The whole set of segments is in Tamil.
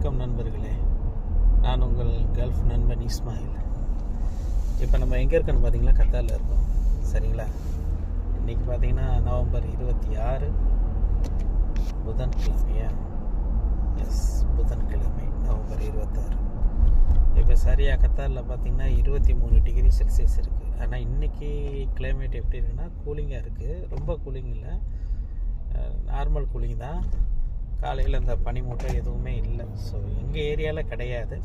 வணக்கம் நண்பர்களே. நான் உங்கள் கல்ஃப் நண்பன் இஸ்மாயில். இப்போ நம்ம எங்கே இருக்கோன்னு பார்த்தீங்கன்னா கத்தாரில் இருக்கோம். சரிங்களா? இன்றைக்கி பார்த்தீங்கன்னா நவம்பர் இருபத்தி ஆறு புதன்கிழமையா? எஸ் புதன்கிழமை நவம்பர் இருபத்தாறு இப்போ சரியாக கத்தாரில் பார்த்தீங்கன்னா இருபத்தி மூணு டிகிரி செல்சியஸ் இருக்குது ஆனால் இன்றைக்கி கிளைமேட் எப்படி இருக்குன்னா கூலிங்காக இருக்குது ரொம்ப கூலிங் இல்லை. நார்மல் கூலிங் தான். காலையில் இந்த பனிமூட்டம் எதுவுமே இல்லை. ஸோ எங்கள் ஏரியாவில் கிடையாது.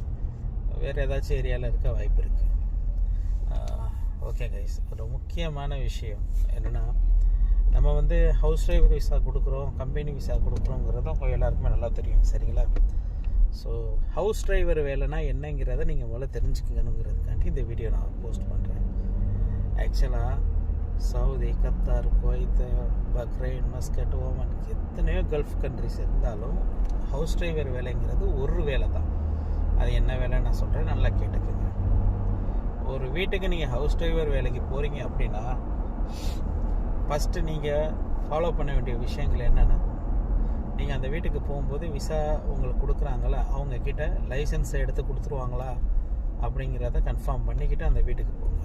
வேறு ஏதாச்சும் ஏரியாவில் இருக்க வாய்ப்பு இருக்குது ஓகே கைஸ் ஒரு முக்கியமான விஷயம் என்னென்னா நம்ம வந்து ஹவுஸ் டிரைவர் விசா கொடுக்குறோம் கம்பெனி விசா கொடுக்குறோங்கிறதும் எல்லாருக்குமே நல்லா தெரியும். சரிங்களா? ஸோ ஹவுஸ் டிரைவர் வேலைனா என்னங்கிறத நீங்கள் முதல்ல தெரிஞ்சுக்கணுங்கிறதுக்காண்டி இந்த வீடியோ நான் போஸ்ட் பண்ணுறேன் ஆக்சுவலாக Saudi Qatar Kuwait Bahrain Muscat Oman எத்தனையோ கல்ஃப் கண்ட்ரிஸ் இருந்தாலும் ஹவுஸ் டிரைவர் வேலைங்கிறது ஒரு வேலை தான் அது என்ன வேலைன்னு நான் சொல்கிறேன் நல்லா கேட்டுக்கோங்க. ஒரு வீட்டுக்கு நீங்கள் ஹவுஸ் டிரைவர் வேலைக்கு போகிறீங்க அப்படின்னா ஃபஸ்ட்டு நீங்கள் ஃபாலோ பண்ண வேண்டிய விஷயங்கள் என்னென்னா? நீங்கள் அந்த வீட்டுக்கு போகும்போது விசா உங்களுக்கு கொடுக்குறாங்களா? அவங்கக்கிட்ட லைசன்ஸை எடுத்து கொடுத்துருவாங்களா? அப்படிங்கிறத கன்ஃபார்ம் பண்ணிக்கிட்டு அந்த வீட்டுக்கு போங்க.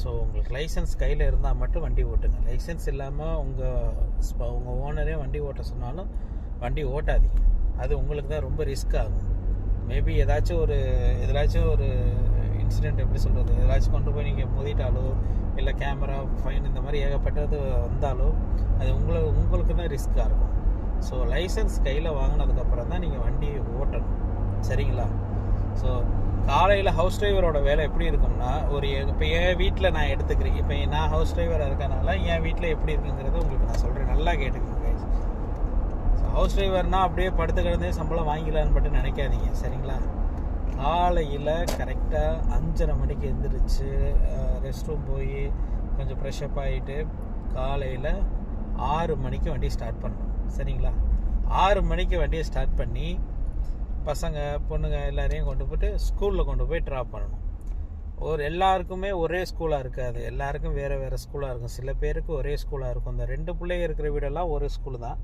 ஸோ உங்களுக்கு லைசன்ஸ் கையில் இருந்தால் மட்டும் வண்டி ஓட்டுங்க. லைசன்ஸ் இல்லாமல் உங்கள் உங்கள் ஓனரே வண்டி ஓட்ட சொன்னாலும் வண்டி ஓட்டாதீங்க. அது உங்களுக்கு தான் ரொம்ப ரிஸ்க் ஆகும். மேபி ஏதாச்சும் ஒரு எதாச்சும் ஒரு இன்சிடெண்ட் எப்படி சொல்கிறது ஏதாச்சும் கொண்டு போய் நீங்கள் மோதிட்டாலோ இல்லை கேமரா ஃபைன் இந்த மாதிரி ஏகப்பட்டது வந்தாலோ அது உங்களை உங்களுக்கு தான் ரிஸ்க்காக இருக்கும். ஸோ லைசன்ஸ் கையில் வாங்கினதுக்கப்புறம் தான் நீங்கள் வண்டி ஓட்டணும். சரிங்களா? ஸோ காலையில் ஹவுஸ் டிரைவரோட வேலை எப்படி இருக்கும்னா ஒரு இப்போ என் வீட்டில் நான் எடுத்துக்கிறேன். இப்போ நான் ஹவுஸ் டிரைவராக இருக்கனால என் வீட்டில் எப்படி இருக்குங்கிறது உங்களுக்கு நான் சொல்கிறேன் நல்லா கேட்டுக்கோங்க ஸோ ஹவுஸ் டிரைவர்னால் அப்படியே படுத்து கிடந்தே சம்பளம் வாங்கிக்கலான்னு மட்டும் நினைக்காதீங்க சரிங்களா? காலையில் கரெக்டாக அஞ்சரை மணிக்கு எழுந்திரிச்சு ரெஸ்ட் ரூம் போய் கொஞ்சம் ஃப்ரெஷ்அப் ஆகிட்டு காலையில் ஆறு மணிக்கு வண்டி ஸ்டார்ட் பண்ணணும் சரிங்களா? ஆறு மணிக்கு வண்டியை ஸ்டார்ட் பண்ணி பசங்க பொண்ணுங்க எல்லாரையும் கொண்டு போய்ட்டு ஸ்கூலில் கொண்டு போய் ட்ராப் பண்ணணும். ஒரு எல்லாருக்குமே ஒரே ஸ்கூலாக இருக்காது. எல்லாருக்கும் வேறு வேறு ஸ்கூலாக இருக்கும். சில பேருக்கு ஒரே ஸ்கூலாக இருக்கும். இந்த ரெண்டு பிள்ளைங்க இருக்கிற வீடெல்லாம் ஒரு ஸ்கூல் தான்.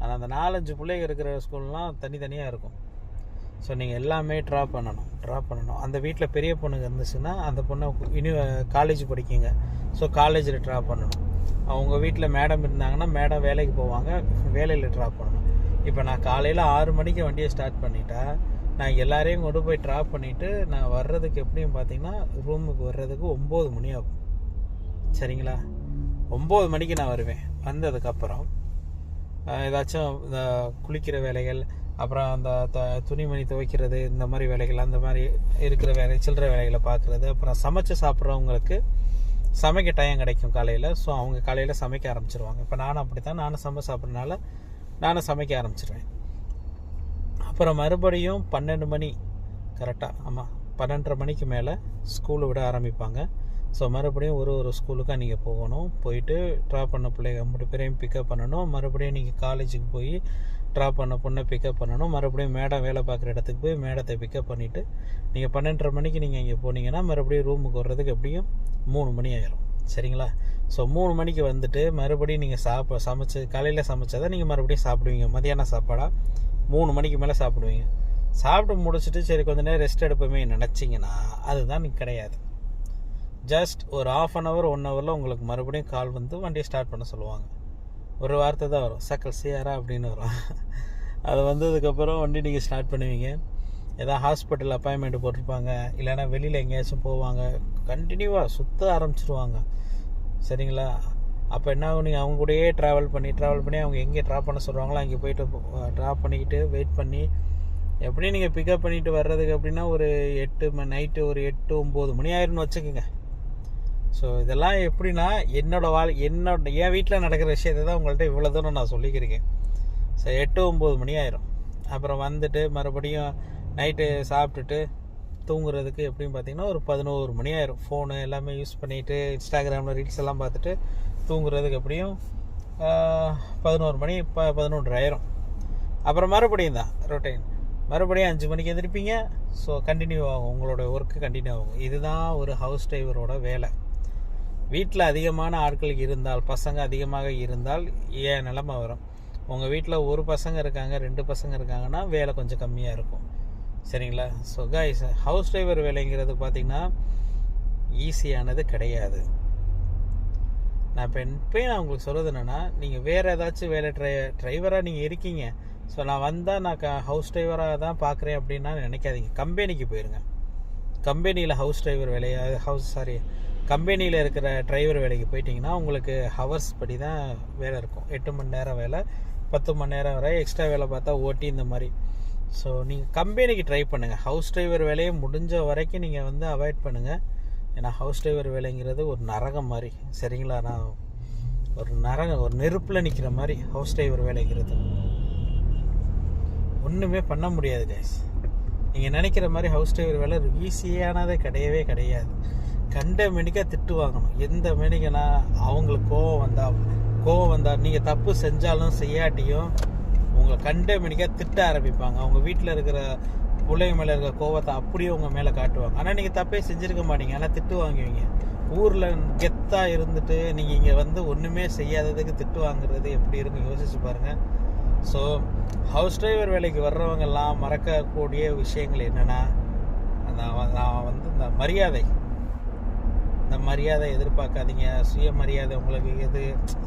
ஆனால் அந்த நாலஞ்சு பிள்ளைங்க இருக்கிற ஸ்கூல்லாம் தனித்தனியாக இருக்கும். ஸோ நீங்கள் எல்லாமே ட்ராப் பண்ணணும். ட்ராப் பண்ணணும். அந்த வீட்டில் பெரிய பொண்ணுங்க இருந்துச்சுன்னா அந்த பொண்ணை இனி காலேஜ் படிக்கிங்க. ஸோ காலேஜில் ட்ராப் பண்ணணும். அவங்க வீட்டில் மேடம் இருந்தாங்கன்னா மேடம் வேலைக்கு போவாங்க. வேலையில் ட்ராப் பண்ணணும். இப்போ நான் காலையில் ஆறு மணிக்கு வண்டியை ஸ்டார்ட் பண்ணிட்டா நான் எல்லாரையும் கொண்டு போய் ட்ராப் பண்ணிவிட்டு நான் வர்றதுக்கு எப்படியும் பார்த்தீங்கன்னா ரூமுக்கு வர்றதுக்கு ஒம்பது மணி ஆகும். சரிங்களா? ஒம்பது மணிக்கு நான் வருவேன். வந்ததுக்கப்புறம் ஏதாச்சும் இந்த குளிக்கிற வேலைகள் அப்புறம் அந்த த துணிமணி துவைக்கிறது இந்த மாதிரி வேலைகள் அந்த மாதிரி இருக்கிற வேலை சில்லற வேலைகளை பார்க்குறது அப்புறம் சமைச்சு சாப்பிட்றவங்களுக்கு சமைக்க டைம் கிடைக்கும் காலையில். ஸோ அவங்க காலையில் சமைக்க ஆரம்பிச்சிருவாங்க. இப்போ நானும் அப்படி தான் நானும் சமைச்சு சாப்பிட்றதுனால நானும் சமைக்க ஆரம்பிச்சிடுவேன் அப்புறம் மறுபடியும் பன்னெண்டு மணி கரெக்டாக ஆமாம் பன்னெண்டரை மணிக்கு மேலே ஸ்கூலை விட ஆரம்பிப்பாங்க. ஸோ மறுபடியும் ஒரு ஒரு ஸ்கூலுக்காக நீங்கள் போகணும். போயிட்டு ட்ராப் பண்ண பிள்ளைங்க மூணு பேரையும் பிக்கப் பண்ணணும். மறுபடியும் நீங்கள் காலேஜுக்கு போய் ட்ராப் பண்ண பொண்ணை பிக்கப் பண்ணணும். மறுபடியும் மேடம் வேலை பார்க்குற இடத்துக்கு போய் மேடத்தை பிக்கப் பண்ணிவிட்டு நீங்கள் பன்னெண்டரை மணிக்கு நீங்கள் இங்கே போனீங்கன்னா மறுபடியும் ரூமுக்கு வர்றதுக்கு எப்படியும் மூணு மணி ஆயிரும். சரிங்களா? ஸோ மூணு மணிக்கு வந்துட்டு மறுபடியும் நீங்கள் சாப்ப சமைச்சு காலையில் சமைச்சதை நீங்கள் மறுபடியும் சாப்பிடுவீங்க. மதியான சாப்பாடாக மூணு மணிக்கு மேலே சாப்பிடுவீங்க. சாப்பிட்டு முடிச்சுட்டு சரி கொஞ்ச நேரம் ரெஸ்ட் எடுப்போமே நினச்சிங்கன்னா அதுதான் நீங்கள் கிடையாது. ஜஸ்ட் ஒரு ஆஃப் அன் ஹவர் ஒன் ஹவரில் உங்களுக்கு மறுபடியும் கால் வந்து வண்டியை ஸ்டார்ட் பண்ண சொல்லுவாங்க. ஒரு வார்த்தை தான் வரும். சக்கல் சியாரா அப்படின்னு வரும். அது வந்ததுக்கப்புறம் வண்டி நீங்கள் ஸ்டார்ட் பண்ணுவீங்க. ஏதாவது ஹாஸ்பிட்டல் அப்பாயின்மெண்ட் போட்டிருப்பாங்க. இல்லைன்னா வெளியில் எங்கேயாச்சும் போவாங்க. கண்டினியூவாக சுற்ற ஆரம்பிச்சிருவாங்க. சரிங்களா? அப்போ என்ன ஆகும்? நீங்கள் அவங்க கூடயே ட்ராவல் பண்ணி ட்ராவல் பண்ணி அவங்க எங்கே ட்ராப் பண்ண சொல்கிறாங்களோ அங்கே போயிட்டு ட்ராப் பண்ணிக்கிட்டு வெயிட் பண்ணி எப்படி நீங்கள் பிக்கப் பண்ணிட்டு வர்றதுக்கு அப்படின்னா ஒரு எட்டு மணி நைட்டு ஒரு எட்டு ஒம்பது மணி ஆயிரும்னு வச்சுக்கோங்க. ஸோ இதெல்லாம் எப்படின்னா என்னோடய வாழ் என்னோட என் வீட்டில் நடக்கிற விஷயத்தை தான் உங்கள்கிட்ட இவ்வளோ தூரம் நான் சொல்லிக்கிறேன் ஸோ எட்டு ஒம்பது மணி ஆயிரும். அப்புறம் வந்துட்டு மறுபடியும் நைட்டு சாப்பிட்டுட்டு தூங்குறதுக்கு எப்படின்னு பார்த்தீங்கன்னா ஒரு பதினோரு மணி ஆயிரும். ஃபோனு எல்லாமே யூஸ் பண்ணிவிட்டு இன்ஸ்டாகிராமில் ரீல்ஸ் எல்லாம் பார்த்துட்டு தூங்குறதுக்கு எப்படியும் பதினோரு மணி இப்போ பதினொன்று ஆயிரும். அப்புறம் மறுபடியும் தான் ரொட்டைன் மறுபடியும் அஞ்சு மணிக்கு எந்திரிப்பீங்க. ஸோ கண்டினியூ ஆகும். உங்களோட ஒர்க்கு கண்டினியூ ஆகும். இதுதான் ஒரு ஹவுஸ் டிரைவரோட வேலை. வீட்டில் அதிகமான ஆட்கள் இருந்தால் பசங்க அதிகமாக இருந்தால் ஏன் நிலமை வரும்? உங்கள் வீட்டில் ஒரு பசங்க இருக்காங்க ரெண்டு பசங்க இருக்காங்கன்னா வேலை கொஞ்சம் கம்மியாக இருக்கும். சரிங்களா? ஸோ கைஸ் ஹவுஸ் டிரைவர் வேலைங்கிறது பார்த்தீங்கன்னா ஈஸியானது கிடையாது. நான் இப்போ இப்போயும் நான் உங்களுக்கு சொல்கிறது என்னென்னா நீங்கள் வேறு ஏதாச்சும் வேலை ட்ரை டிரைவராக நீங்கள் இருக்கீங்க. ஸோ நான் வந்தால் நான் க ஹவுஸ் டிரைவராக தான் பார்க்குறேன் அப்படின்னா நினைக்காதீங்க. கம்பெனிக்கு போயிருங்க. கம்பெனியில் ஹவுஸ் டிரைவர் வேலையை ஹவுஸ் சாரி கம்பெனியில் இருக்கிற டிரைவர் வேலைக்கு போயிட்டிங்கன்னா உங்களுக்கு ஹவர்ஸ் படி தான் வேலை இருக்கும். எட்டு மணி நேரம் வேலை பத்து மணி நேரம் வரை எக்ஸ்ட்ரா வேலை பார்த்தா ஓட்டி இந்த மாதிரி. ஸோ நீங்கள் கம்பெனிக்கு ட்ரை பண்ணுங்கள் ஹவுஸ் டிரைவர் வேலையை முடிஞ்ச வரைக்கும் நீங்கள் வந்து அவாய்ட் பண்ணுங்கள் ஏன்னா ஹவுஸ் டிரைவர் வேலைங்கிறது ஒரு நரகம் மாதிரி. சரிங்களா? நான் ஒரு நரகம் ஒரு நெருப்பில் நிற்கிற மாதிரி ஹவுஸ் டிரைவர் வேலைங்கிறது. ஒன்றுமே பண்ண முடியாது கைஸ் நீங்கள் நினைக்கிற மாதிரி ஹவுஸ் டிரைவர் வேலை ஈஸியானதே கிடையவே கிடையாது. கண்ட மெனிக்காக திட்டு வாங்கணும். எந்த மெனிக்கனா அவங்களுக்கு கோவம் வந்தால் கோவம் வந்தால் நீங்கள் தப்பு செஞ்சாலும் செய்யாட்டியும் உங்களை கண்ட திட்ட ஆரம்பிப்பாங்க. அவங்க வீட்டில் இருக்கிற பிள்ளைங்க மேலே இருக்கிற கோவத்தை அப்படியே உங்கள் மேலே காட்டுவாங்க. ஆனால் நீங்கள் தப்பே செஞ்சுருக்க மாட்டீங்க. ஆனால் திட்டு வாங்குவீங்க. ஊரில் கெத்தாக இருந்துட்டு நீங்கள் இங்கே வந்து ஒன்றுமே செய்யாததுக்கு திட்டு வாங்குறது எப்படி இருக்கும் யோசிச்சு பாருங்கள் ஸோ ஹவுஸ் டிரைவர் வேலைக்கு வர்றவங்கெல்லாம் மறக்கக்கூடிய விஷயங்கள் என்னென்னா நான் நான் வந்து இந்த மரியாதை. இந்த மரியாதை எதிர்பார்க்காதீங்க. சுயமரியாதை உங்களுக்கு எது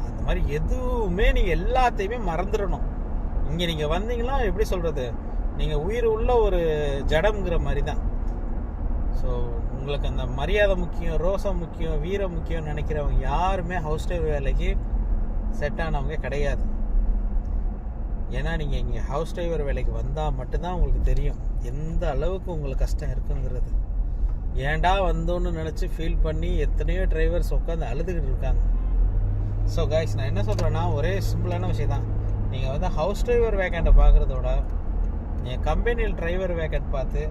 அந்த மாதிரி எதுவுமே நீங்கள் எல்லாத்தையுமே மறந்துடணும். இங்கே நீங்கள் வந்தீங்கன்னா எப்படி சொல்கிறது நீங்கள் உயிர் உள்ள ஒரு ஜடம்ங்கிற மாதிரி தான் ஸோ உங்களுக்கு அந்த மரியாதை முக்கியம் ரோசம் முக்கியம் வீரம் முக்கியம் நினைக்கிறவங்க யாருமே ஹவுஸ் டிரைவர் வேலைக்கு செட் ஆனவங்க கிடையாது. ஏன்னா நீங்கள் இங்கே ஹவுஸ் டிரைவர் வேலைக்கு வந்தால் மட்டும்தான் உங்களுக்கு தெரியும் எந்த அளவுக்கு உங்களுக்கு கஷ்டம் இருக்குங்கிறது. ஏன்டா வந்தோன்னு நினச்சி ஃபீல் பண்ணி எத்தனையோ டிரைவர்ஸ் உட்காந்து அழுதுகிட்டு இருக்காங்க. ஸோ காய்ஸ் நான் என்ன சொல்கிறேன்னா ஒரே சிம்பிளான விஷயம் தான் நீங்கள் வந்து ஹவுஸ் டிரைவர் வேக்கண்ட்டை பார்க்குறதோட நீங்கள் கம்பெனியில் டிரைவர் வேக்கண்ட் பார்த்து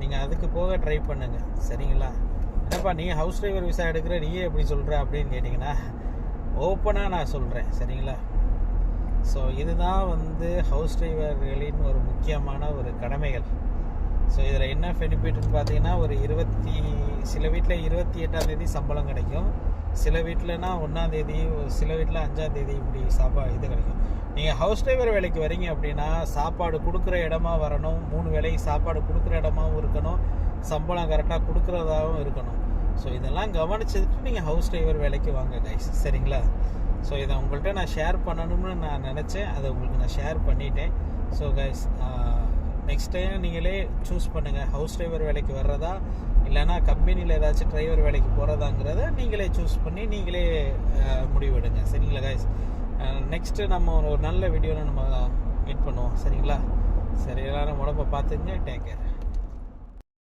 நீங்கள் அதுக்கு போக ட்ரை பண்ணுங்கள் சரிங்களா? என்னப்பா நீ ஹவுஸ் டிரைவர் விசா எடுக்கிற நீயே எப்படி சொல்கிற அப்படின்னு கேட்டிங்கன்னா ஓப்பனாக நான் சொல்கிறேன் சரிங்களா? ஸோ இதுதான் வந்து ஹவுஸ் டிரைவர்களின் ஒரு முக்கியமான ஒரு கடமைகள். ஸோ இதில் என்ன பெனிஃபிட்னு பார்த்தீங்கன்னா ஒரு இருபத்தி சில வீட்டில் இருபத்தி எட்டாம் தேதி சம்பளம் கிடைக்கும். சில வீட்டிலனா ஒன்றாந்தேதி சில வீட்டில் அஞ்சாந்தேதி இப்படி சாப்பா இது கிடைக்கும். நீங்கள் ஹவுஸ் டிரைவர் வேலைக்கு வரீங்க அப்படின்னா சாப்பாடு கொடுக்குற இடமா வரணும் மூணு வேலைக்கு சாப்பாடு கொடுக்குற இடமாவும் இருக்கணும் சம்பளம் கரெக்டாக கொடுக்குறதாகவும் இருக்கணும். ஸோ இதெல்லாம் கவனிச்சதுக்கு நீங்கள் ஹவுஸ் டிரைவர் வேலைக்கு வாங்க கைஸ் சரிங்களா? ஸோ இதை உங்கள்கிட்ட நான் ஷேர் பண்ணணும்னு நான் நினச்சேன். அதை உங்களுக்கு நான் ஷேர் பண்ணிட்டேன். ஸோ கைஸ் நெக்ஸ்ட் டைம் நீங்களே சூஸ் பண்ணுங்கள் ஹவுஸ் டிரைவர் வேலைக்கு வர்றதா இல்லைனா கம்பெனியில் ஏதாச்சும் டிரைவர் வேலைக்கு போகிறதாங்கிறத நீங்களே சூஸ் பண்ணி நீங்களே முடிவெடுங்க. சரிங்களா காய்ஸ் நெக்ஸ்ட்டு நம்ம ஒரு நல்ல வீடியோவில் நம்ம மீட் பண்ணுவோம். சரிங்களா? சரி எல்லாரும் உடம்பை பார்த்துங்க. Take care